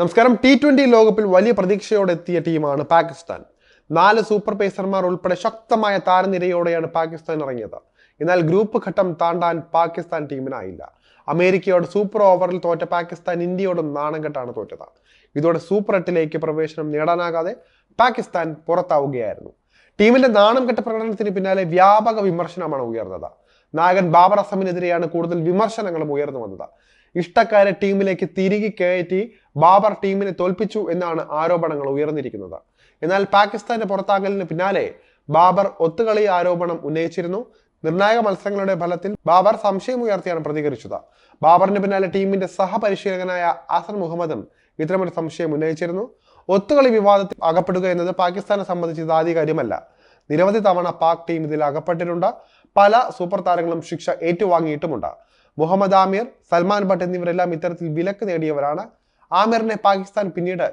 നമസ്കാരം. T twenty ലോകകപ്പിൽ വലിയ പ്രതീക്ഷയോടെ എത്തിയ ടീമാണ് പാകിസ്ഥാൻ. നാല് സൂപ്പർ പേസർമാർ ഉൾപ്പെടെ ശക്തമായ താരനിരയോടെയാണ് പാകിസ്ഥാൻ ഇറങ്ങിയത്. എന്നാൽ ഗ്രൂപ്പ് ഘട്ടം താണ്ടാൻ പാകിസ്ഥാൻ ടീമിനായില്ല. അമേരിക്കയോട് സൂപ്പർ ഓവറിൽ തോറ്റ പാകിസ്ഥാൻ ഇന്ത്യയോട് നാണം കെട്ടാണ് തോറ്റത്. ഇതോടെ സൂപ്പർ എട്ടിലേക്ക് പ്രവേശനം നേടാനാകാതെ പാകിസ്ഥാൻ പുറത്താവുകയായിരുന്നു. ടീമിന്റെ നാണം കെട്ട പ്രകടനത്തിന് പിന്നാലെ വ്യാപക വിമർശനമാണ് ഉയർന്നത്. നായകൻ ബാബർ അസമിനെതിരെയാണ് കൂടുതൽ വിമർശനങ്ങളും ഉയർന്നു വന്നത്. ഇഷ്ടക്കാരെ ടീമിലേക്ക് തിരികെ കയറ്റി ബാബർ ടീമിനെ തോൽപ്പിച്ചു എന്നാണ് ആരോപണങ്ങൾ ഉയർന്നിരിക്കുന്നത്. എന്നാൽ പാകിസ്ഥാന്റെ പുറത്താകലിന് പിന്നാലെ ബാബർ ഒത്തുകളി ആരോപണം ഉന്നയിച്ചിരുന്നു. നിർണായക മത്സരങ്ങളുടെ ഫലത്തിൽ ബാബർ സംശയമുയർത്തിയാണ് പ്രതികരിച്ചത്. ബാബറിന് പിന്നാലെ ടീമിന്റെ സഹപരിശീലകനായ ആസർ മുഹമ്മദും ഇത്തരമൊരു സംശയം ഉന്നയിച്ചിരുന്നു. ഒത്തുകളി വിവാദത്തിൽ അകപ്പെടുക എന്നത് പാകിസ്ഥാനെ സംബന്ധിച്ച് ഇത് ആദ്യ കാര്യമല്ല. നിരവധി തവണ പാക് ടീം ഇതിൽ അകപ്പെട്ടിട്ടുണ്ട്. പല സൂപ്പർ താരങ്ങളും ശിക്ഷ ഏറ്റുവാങ്ങിയിട്ടുമുണ്ട്. മുഹമ്മദ് ആമിർ സൽമാൻ ഭട്ട് എന്നിവരെല്ലാം ഇത്തരത്തിൽ വിലക്ക് നേടിയവരാണ്. ആമിറിനെ പാകിസ്ഥാൻ പിന്നീട്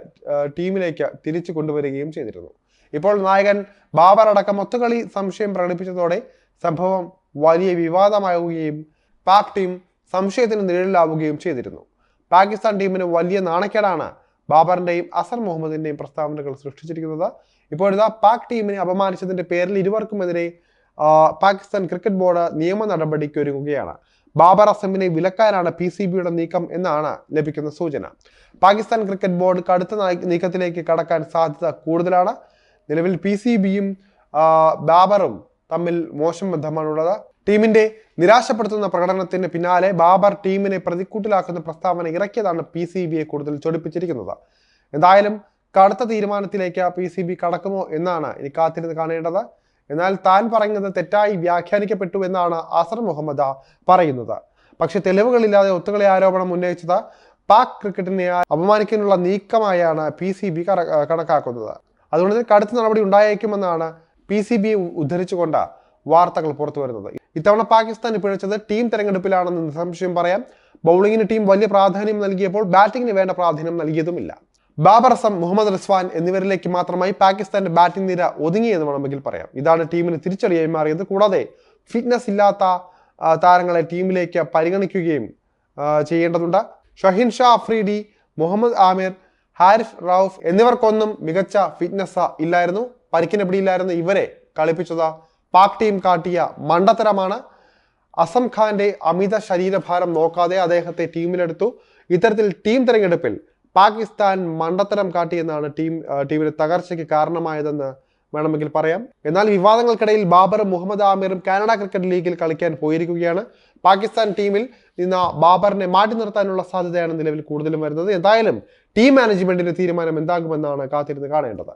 ടീമിലേക്ക് തിരിച്ചു കൊണ്ടുവരികയും ചെയ്തിരുന്നു. ഇപ്പോൾ നായകൻ ബാബർ അടക്കം ഒത്തുകളി സംശയം പ്രകടിപ്പിച്ചതോടെ സംഭവം വലിയ വിവാദമാവുകയും പാക് ടീം സംശയത്തിന് നിഴലിലാവുകയും ചെയ്തിരുന്നു. പാകിസ്ഥാൻ ടീമിന് വലിയ നാണക്കേടാണ് ബാബറിന്റെയും അസർ മുഹമ്മദിന്റെയും പ്രസ്താവനകൾ സൃഷ്ടിച്ചിരിക്കുന്നത്. ഇപ്പോഴിതാ പാക് ടീമിനെ അപമാനിച്ചതിന്റെ പേരിൽ ഇരുവർക്കുമെതിരെ പാകിസ്ഥാൻ ക്രിക്കറ്റ് ബോർഡ് നിയമ നടപടിക്ക് ഒരുങ്ങുകയാണ്. ബാബർ അസമിനെ വിലക്കാനാണ് പി സി ബിയുടെ നീക്കം എന്നാണ് ലഭിക്കുന്ന സൂചന. പാകിസ്ഥാൻ ക്രിക്കറ്റ് ബോർഡ് കടുത്ത നീക്കത്തിലേക്ക് കടക്കാൻ സാധ്യത കൂടുതലാണ്. നിലവിൽ പി സി ബിയും ബാബറും തമ്മിൽ മോശം ബന്ധമാണുള്ളത്. ടീമിന്റെ നിരാശപ്പെടുത്തുന്ന പ്രകടനത്തിന് പിന്നാലെ ബാബർ ടീമിനെ പ്രതിക്കൂട്ടിലാക്കുന്ന പ്രസ്താവന ഇറക്കിയതാണ് പി സി ബിയെ കൂടുതൽ ചൊടിപ്പിച്ചിരിക്കുന്നത്. എന്തായാലും കടുത്ത തീരുമാനത്തിലേക്ക് പി സി ബി കടക്കുമോ എന്നാണ് ഇനി കാത്തിരുന്ന് കാണേണ്ടത്. എന്നാൽ താൻ പറയുന്നത് തെറ്റായി വ്യാഖ്യാനിക്കപ്പെട്ടു എന്നാണ് അസർ മുഹമ്മദ പറയുന്നത്. പക്ഷേ തെളിവുകളില്ലാതെ ഒത്തുകളി ആരോപണം ഉന്നയിച്ചത് പാക് ക്രിക്കറ്റിനെ അപമാനിക്കാനുള്ള നീക്കമായാണ് പി സി ബി കണക്കാക്കുന്നത്. അതുകൊണ്ട് കടുത്ത നടപടി ഉണ്ടായേക്കുമെന്നാണ് പി സി ബി ഉദ്ധരിച്ചുകൊണ്ട് വാർത്തകൾ പുറത്തു വരുന്നത്. ഇത്തവണ പാകിസ്ഥാൻ പിഴച്ചത് ടീം തെരഞ്ഞെടുപ്പിലാണെന്ന് നിസ്സംശയം പറയാം. ബൗളിങ്ങിന് ടീം വലിയ പ്രാധാന്യം നൽകിയപ്പോൾ ബാറ്റിങ്ങിന് വേണ്ട പ്രാധാന്യം നൽകിയതുമില്ല. ബാബർ അസം മുഹമ്മദ് റസ്വാൻ എന്നിവരിലേക്ക് മാത്രമായി പാകിസ്ഥാന്റെ ബാറ്റിംഗ് നിര ഒതുങ്ങിയെന്ന് വേണമെങ്കിൽ പറയാം. ഇതാണ് ടീമിന് തിരിച്ചടിയായി മാറിയത്. കൂടാതെ ഫിറ്റ്നസ് ഇല്ലാത്ത താരങ്ങളെ ടീമിലേക്ക് പരിഗണിക്കുകയും ചെയ്യേണ്ടതുണ്ട്. ഷഹീൻ ഷാ അഫ്രീഡി മുഹമ്മദ് ആമിർ ഹാരിഫ് റൌഫ് എന്നിവർക്കൊന്നും മികച്ച ഫിറ്റ്നസ് ഇല്ലായിരുന്നു. പരിക്കിന് പിടിയില്ലായിരുന്നു. ഇവരെ കളിപ്പിച്ചത് പാക് ടീം കാട്ടിയ മണ്ടത്തരമാണ്. അസം ഖാന്റെ അമിത ശരീരഭാരം നോക്കാതെ അദ്ദേഹത്തെ ടീമിലെടുത്തു. ഇത്തരത്തിൽ ടീം തിരഞ്ഞെടുപ്പിൽ പാകിസ്ഥാൻ മണ്ടത്തരം കാട്ടിയെന്നാണ് ടീം ടീമിന് തകർച്ചയ്ക്ക് കാരണമായതെന്ന് വേണമെങ്കിൽ പറയാം. എന്നാൽ വിവാദങ്ങൾക്കിടയിൽ ബാബറും മുഹമ്മദ് ആമിറും കാനഡ ക്രിക്കറ്റ് ലീഗിൽ കളിക്കാൻ പോയിരിക്കുകയാണ്. പാകിസ്ഥാൻ ടീമിൽ നിന്ന് ബാബറിനെ മാറ്റി നിർത്താനുള്ള സാധ്യതയാണ് നിലവിൽ കൂടുതലും വരുന്നത്. എന്തായാലും ടീം മാനേജ്മെന്റിന്റെ തീരുമാനം എന്താകുമെന്നാണ് കാത്തിരുന്ന് കാണേണ്ടത്.